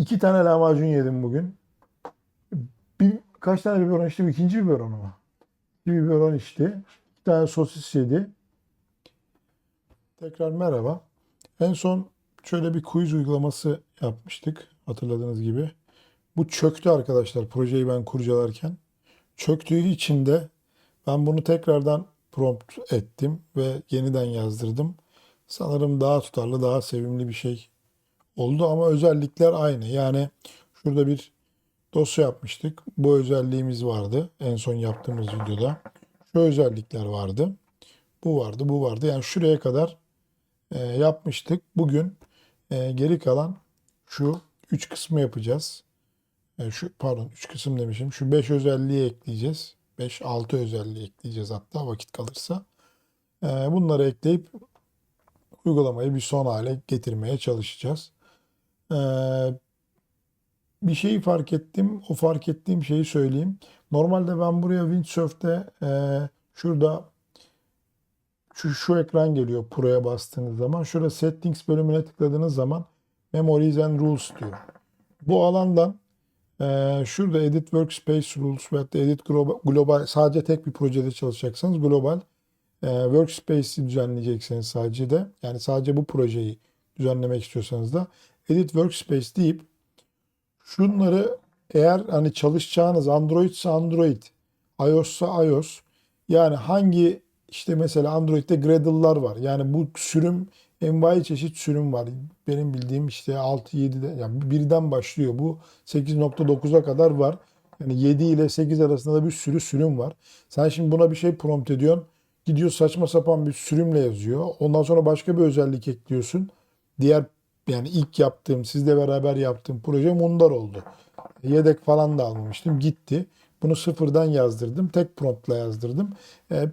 İki tane lahmacun yedim bugün. Bir, kaç tane biberon içtim? İkinci biberon mu? Bir biberon içti. İki tane sosis yedi. Tekrar merhaba. En son şöyle bir quiz uygulaması yapmıştık. Hatırladığınız gibi. Bu çöktü arkadaşlar projeyi ben kurcalarken. Çöktüğü için de ben bunu tekrardan prompt ettim ve yeniden yazdırdım. Sanırım daha tutarlı, daha sevimli bir şey oldu ama özellikler aynı. Yani şurada bir dosya yapmıştık. Bu özelliğimiz vardı en son yaptığımız videoda. Şu özellikler vardı. Bu vardı, bu vardı. Yani şuraya kadar e, yapmıştık. Bugün e, geri kalan şu üç kısmı yapacağız. E, şu pardon 3 kısım demişim. Şu 5 özelliği ekleyeceğiz. 5-6 özelliği ekleyeceğiz hatta vakit kalırsa. E, bunları ekleyip uygulamayı bir son hale getirmeye çalışacağız. E, bir şeyi fark ettim. O fark ettiğim şeyi söyleyeyim. Normalde ben buraya Windsurf'te e, şurada şu, şu ekran geliyor Pro'ya bastığınız zaman. Şurada Settings bölümüne tıkladığınız zaman Memories and Rules diyor. Bu alandan ee, şurada Edit Workspace Rules ve Edit Global, Global sadece tek bir projede çalışacaksanız Global e, Workspace'i düzenleyecekseniz sadece de yani sadece bu projeyi düzenlemek istiyorsanız da Edit Workspace deyip şunları eğer hani çalışacağınız Android ise Android, iOS ise iOS yani hangi işte mesela Android'de Gradle'lar var. Yani bu sürüm envai çeşit sürüm var. Benim bildiğim işte 6-7'de yani birden başlıyor bu 8.9'a kadar var. Yani 7 ile 8 arasında da bir sürü sürüm var. Sen şimdi buna bir şey prompt ediyorsun. Gidiyor saçma sapan bir sürümle yazıyor. Ondan sonra başka bir özellik ekliyorsun. Diğer yani ilk yaptığım, sizle beraber yaptığım proje Mundar oldu. Yedek falan da almamıştım. Gitti. Bunu sıfırdan yazdırdım. Tek promptla yazdırdım. E,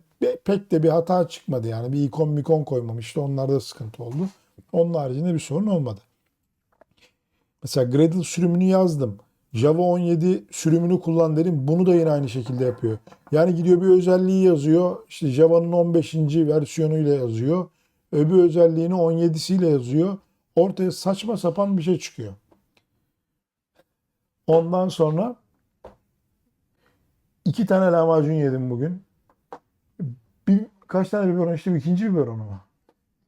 pek de bir hata çıkmadı yani. Bir ikon mikon koymamıştı. Onlarda sıkıntı oldu. Onun haricinde bir sorun olmadı. Mesela Gradle sürümünü yazdım. Java 17 sürümünü kullan dedim. Bunu da yine aynı şekilde yapıyor. Yani gidiyor bir özelliği yazıyor. İşte Java'nın 15. versiyonuyla yazıyor. Öbür özelliğini 17'siyle yazıyor. Ortaya saçma sapan bir şey çıkıyor. Ondan sonra iki tane lahmacun yedim bugün. Bir, kaç tane biberon içtim? İkinci biberon mu?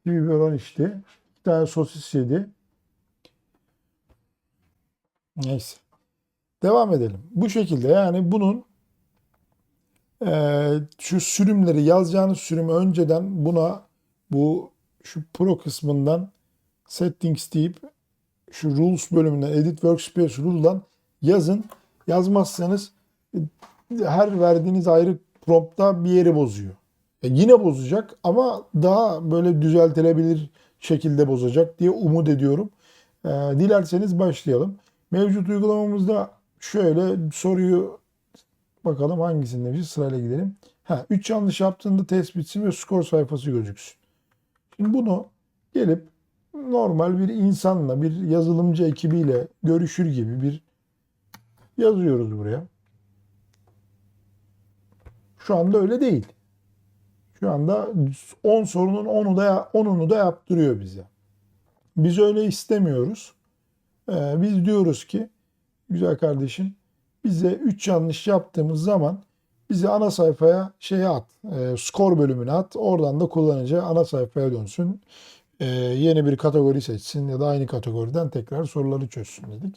Bir biberon içti. İki tane sosis yedi. Neyse. Devam edelim. Bu şekilde yani bunun e, şu sürümleri yazacağınız sürümü önceden buna bu şu pro kısmından settings deyip şu rules bölümünden edit workspace rule'dan yazın. Yazmazsanız her verdiğiniz ayrı promptta bir yeri bozuyor. E yine bozacak ama daha böyle düzeltilebilir şekilde bozacak diye umut ediyorum. E, dilerseniz başlayalım. Mevcut uygulamamızda şöyle soruyu bakalım hangisinde sırayla gidelim. Ha, 3 yanlış yaptığında test bitsin ve skor sayfası gözüksün. Şimdi bunu gelip normal bir insanla, bir yazılımcı ekibiyle görüşür gibi bir yazıyoruz buraya. Şu anda öyle değil. Şu anda 10 sorunun 10'u da 10'unu da yaptırıyor bize. Biz öyle istemiyoruz. Ee, biz diyoruz ki güzel kardeşim bize 3 yanlış yaptığımız zaman bizi ana sayfaya şey at, e, skor bölümüne at. Oradan da kullanıcı ana sayfaya dönsün. E, yeni bir kategori seçsin ya da aynı kategoriden tekrar soruları çözsün dedik.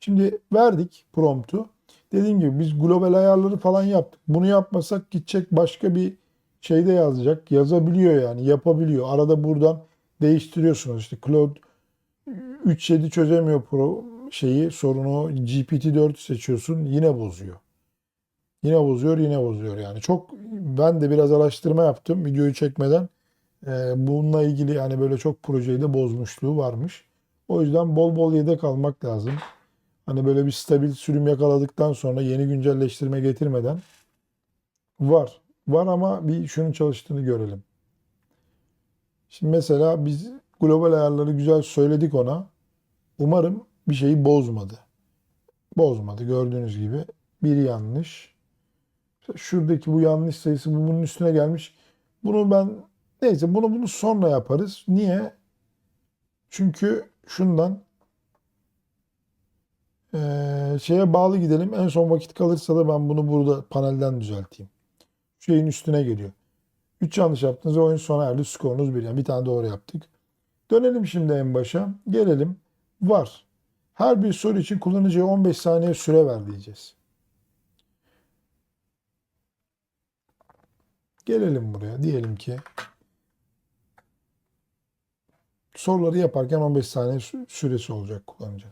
Şimdi verdik promptu. Dediğim gibi biz global ayarları falan yaptık. Bunu yapmasak gidecek başka bir şeyde yazacak. Yazabiliyor yani yapabiliyor. Arada buradan değiştiriyorsunuz. İşte Cloud 3.7 çözemiyor pro şeyi sorunu GPT-4 seçiyorsun yine bozuyor. Yine bozuyor yine bozuyor yani. Çok ben de biraz araştırma yaptım videoyu çekmeden. Ee, bununla ilgili yani böyle çok projeyi de bozmuşluğu varmış. O yüzden bol bol yedek almak lazım. Hani böyle bir stabil sürüm yakaladıktan sonra yeni güncelleştirme getirmeden var. Var ama bir şunun çalıştığını görelim. Şimdi mesela biz global ayarları güzel söyledik ona. Umarım bir şeyi bozmadı. Bozmadı gördüğünüz gibi. Bir yanlış. Şuradaki bu yanlış sayısı bu bunun üstüne gelmiş. Bunu ben neyse bunu bunu sonra yaparız. Niye? Çünkü şundan Ee, şeye bağlı gidelim. En son vakit kalırsa da ben bunu burada panelden düzelteyim. Şeyin üstüne geliyor. 3 yanlış yaptınız oyun sona erdi. Skorunuz 1. Yani bir tane doğru yaptık. Dönelim şimdi en başa. Gelelim. Var. Her bir soru için kullanıcıya 15 saniye süre ver diyeceğiz. Gelelim buraya. Diyelim ki soruları yaparken 15 saniye sü- süresi olacak kullanıcı.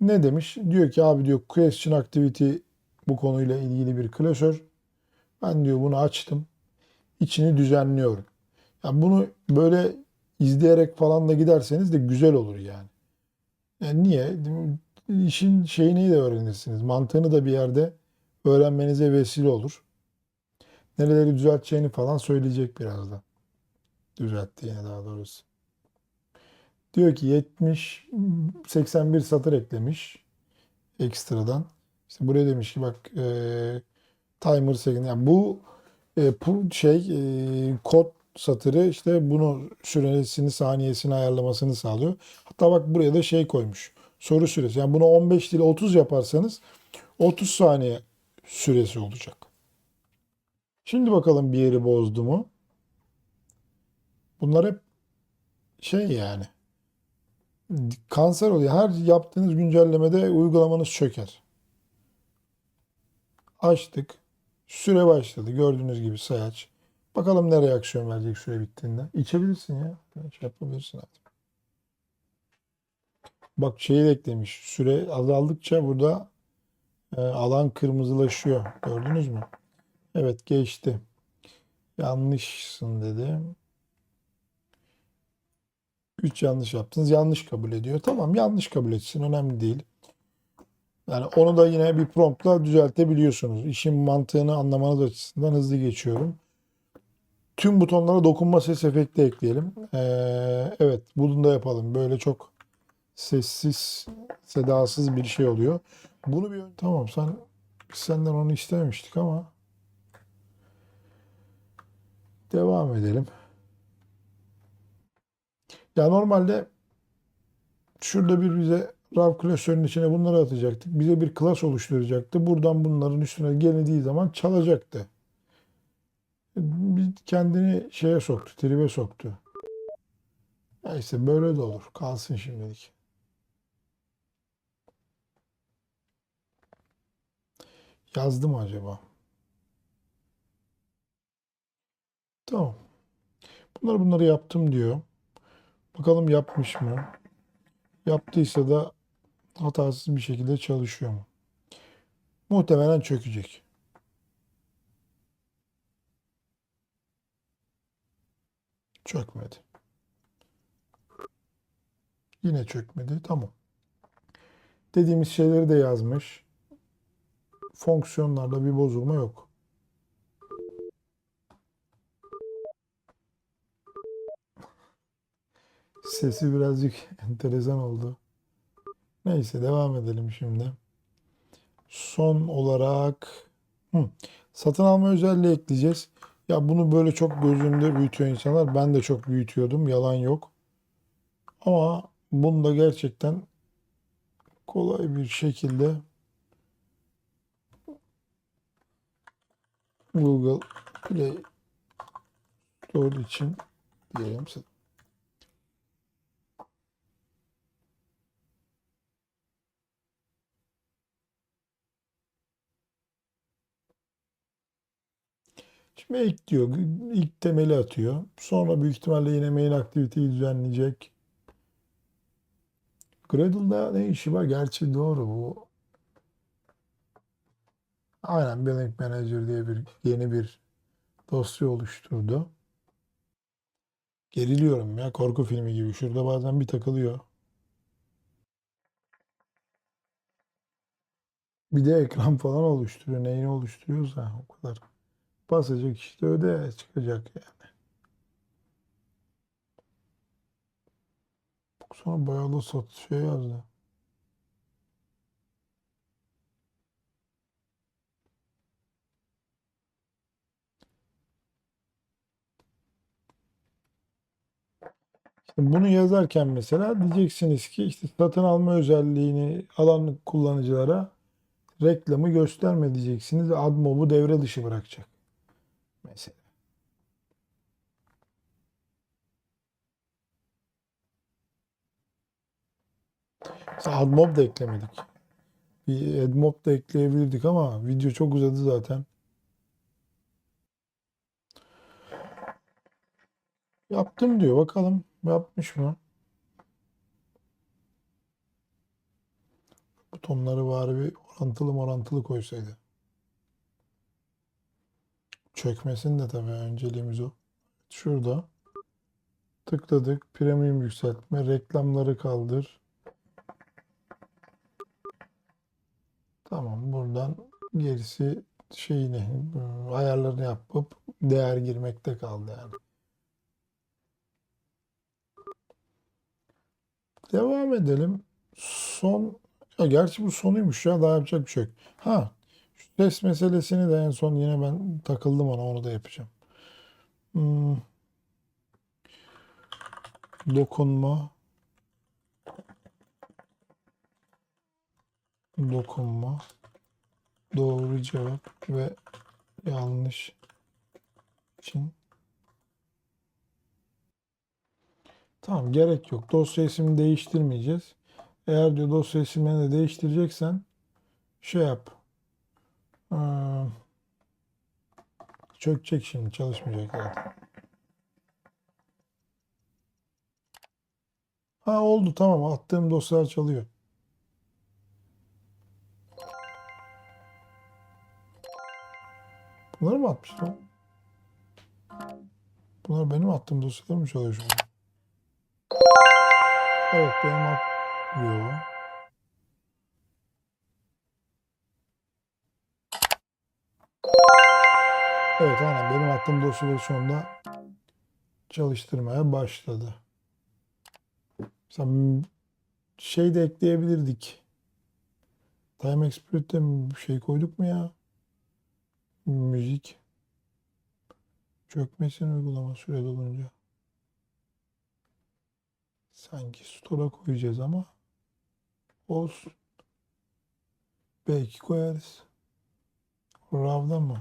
Ne demiş? Diyor ki abi diyor question activity bu konuyla ilgili bir klasör. Ben diyor bunu açtım. İçini düzenliyorum. Yani bunu böyle izleyerek falan da giderseniz de güzel olur yani. Yani niye? İşin şeyini de öğrenirsiniz. Mantığını da bir yerde öğrenmenize vesile olur. Nereleri düzelteceğini falan söyleyecek birazdan. Düzelttiğini daha doğrusu. Diyor ki 70 81 satır eklemiş ekstradan. İşte buraya demiş ki bak e, timer second yani bu e, şey e, kod satırı işte bunu süresini saniyesini ayarlamasını sağlıyor. Hatta bak buraya da şey koymuş. Soru süresi. Yani bunu 15 değil 30 yaparsanız 30 saniye süresi olacak. Şimdi bakalım bir yeri bozdu mu? Bunlar hep şey yani kanser oluyor. Her yaptığınız güncellemede uygulamanız çöker. Açtık. Süre başladı. Gördüğünüz gibi sayaç. Bakalım ne reaksiyon verecek süre bittiğinde. İçebilirsin ya. Şey yapabilirsin artık. Bak şeyi de eklemiş. Süre azaldıkça burada e, alan kırmızılaşıyor. Gördünüz mü? Evet geçti. Yanlışsın dedi. 3 yanlış yaptınız. Yanlış kabul ediyor. Tamam yanlış kabul etsin. Önemli değil. Yani onu da yine bir promptla düzeltebiliyorsunuz. İşin mantığını anlamanız açısından hızlı geçiyorum. Tüm butonlara dokunma ses efekti ekleyelim. Ee, evet bunu da yapalım. Böyle çok sessiz, sedasız bir şey oluyor. Bunu bir tamam sen senden onu istememiştik ama devam edelim. Ya normalde şurada bir bize RAW klasörünün içine bunları atacaktık. Bize bir klas oluşturacaktı. Buradan bunların üstüne gelindiği zaman çalacaktı. Bir kendini şeye soktu, tribe soktu. Neyse böyle de olur. Kalsın şimdilik. Yazdı mı acaba? Tamam. Bunları bunları yaptım diyor. Bakalım yapmış mı? Yaptıysa da hatasız bir şekilde çalışıyor mu? Muhtemelen çökecek. Çökmedi. Yine çökmedi. Tamam. Dediğimiz şeyleri de yazmış. Fonksiyonlarda bir bozulma yok. Sesi birazcık enteresan oldu. Neyse devam edelim şimdi. Son olarak hı, satın alma özelliği ekleyeceğiz. Ya bunu böyle çok gözünde büyütüyor insanlar. Ben de çok büyütüyordum. Yalan yok. Ama bunu da gerçekten kolay bir şekilde Google Play Store için diyelim. Şimdi ek diyor. İlk temeli atıyor. Sonra büyük ihtimalle yine main activity'yi düzenleyecek. Gradle'da ne işi var? Gerçi doğru bu. Aynen Billing Manager diye bir yeni bir dosya oluşturdu. Geriliyorum ya korku filmi gibi. Şurada bazen bir takılıyor. Bir de ekran falan oluşturuyor. Neyini oluşturuyorsa o kadar. Basacak işte öde çıkacak yani. Sonra bayağı da sat şey yazdı. Bunu yazarken mesela diyeceksiniz ki işte satın alma özelliğini alan kullanıcılara reklamı gösterme diyeceksiniz AdMob'u devre dışı bırakacak. Mesela. Mesela AdMob da eklemedik. Bir AdMob da ekleyebilirdik ama video çok uzadı zaten. Yaptım diyor. Bakalım yapmış mı? Butonları bari bir orantılı orantılı koysaydı. Çökmesin de tabii önceliğimiz o. Şurada tıkladık. Premium yükseltme. Reklamları kaldır. Tamam buradan gerisi şeyini ayarlarını yapıp değer girmekte kaldı yani. Devam edelim. Son ya gerçi bu sonuymuş ya daha yapacak bir şey yok. Ha şu ses meselesini de en son yine ben takıldım ona onu da yapacağım. Hmm. Dokunma. Dokunma. Doğru cevap ve yanlış için. Tamam gerek yok. Dosya ismini değiştirmeyeceğiz. Eğer diyor dosya isimlerini de değiştireceksen şey yap. Ee, çökecek şimdi çalışmayacak zaten. Ha oldu tamam attığım dosyalar çalıyor. Bunları mı atmış? Bunlar benim attığım dosyalar mı çalıyor şu an? Evet benim at... Yo. Evet aynen benim attığım dosyaları anda çalıştırmaya başladı. Mesela şey de ekleyebilirdik. Time Exploit'te bir şey koyduk mu ya? Müzik. Çökmesin uygulama süre dolunca. Sanki store'a koyacağız ama olsun. Belki koyarız. RAW'da mı?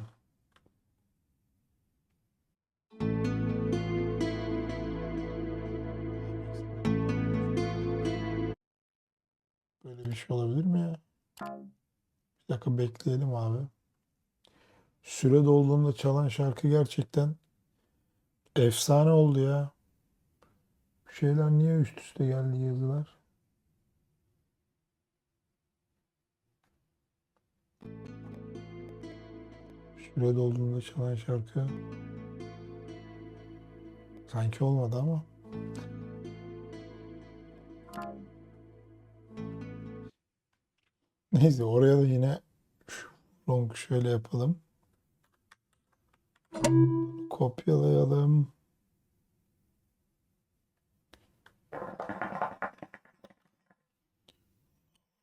Böyle bir şey olabilir mi ya? Bir dakika bekleyelim abi. Süre dolduğunda çalan şarkı gerçekten efsane oldu ya. Bu şeyler niye üst üste geldi yazılar? Süre dolduğunda çalan şarkı sanki olmadı ama. Neyse oraya da yine long şöyle yapalım. Kopyalayalım.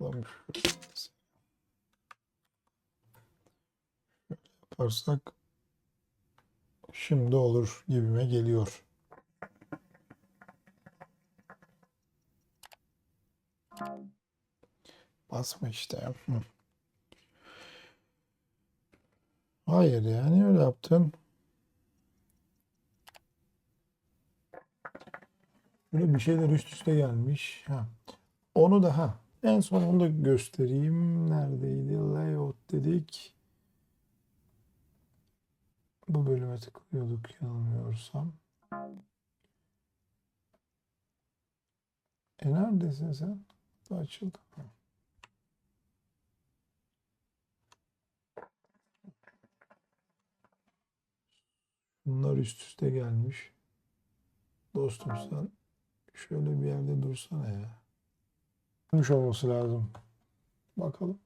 Şöyle yaparsak şimdi olur gibime geliyor. Basma işte. Hayır yani öyle yaptın. Böyle bir şeyler üst üste gelmiş. Ha. Onu da ha. En son onu da göstereyim. Neredeydi? Layout dedik. Bu bölüme tıklıyorduk yanılmıyorsam. E neredesin sen? Açıldı. Bunlar üst üste gelmiş. Dostum sen şöyle bir yerde dursana ya. Olmuş olması lazım. Bakalım.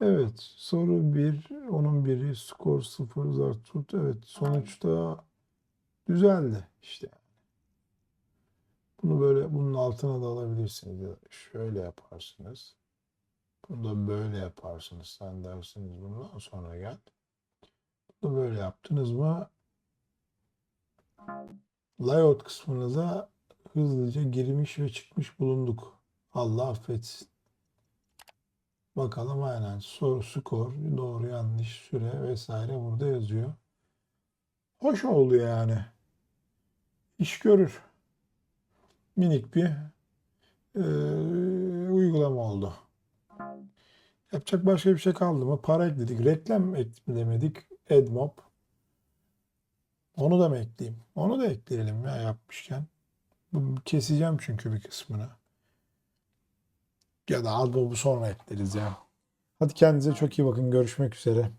Evet, soru 1, onun biri, skor 0, Zartut. Evet, sonuçta güzeldi işte. Bunu böyle bunun altına da alabilirsiniz şöyle yaparsınız. Bunu da böyle yaparsınız. Sen dersiniz bundan sonra gel. da böyle yaptınız mı? Layout kısmınıza hızlıca girmiş ve çıkmış bulunduk. Allah affetsin. Bakalım aynen soru skor doğru yanlış süre vesaire burada yazıyor. Hoş oldu yani. İş görür. Minik bir eee, uygulama oldu. Yapacak başka bir şey kaldı mı? Para ekledik. Reklam eklemedik. AdMob. Onu da mı ekleyeyim? Onu da ekleyelim ya yapmışken. Keseceğim çünkü bir kısmını. Ya da AdMob'u sonra ekleriz ya. Hadi kendinize çok iyi bakın. Görüşmek üzere.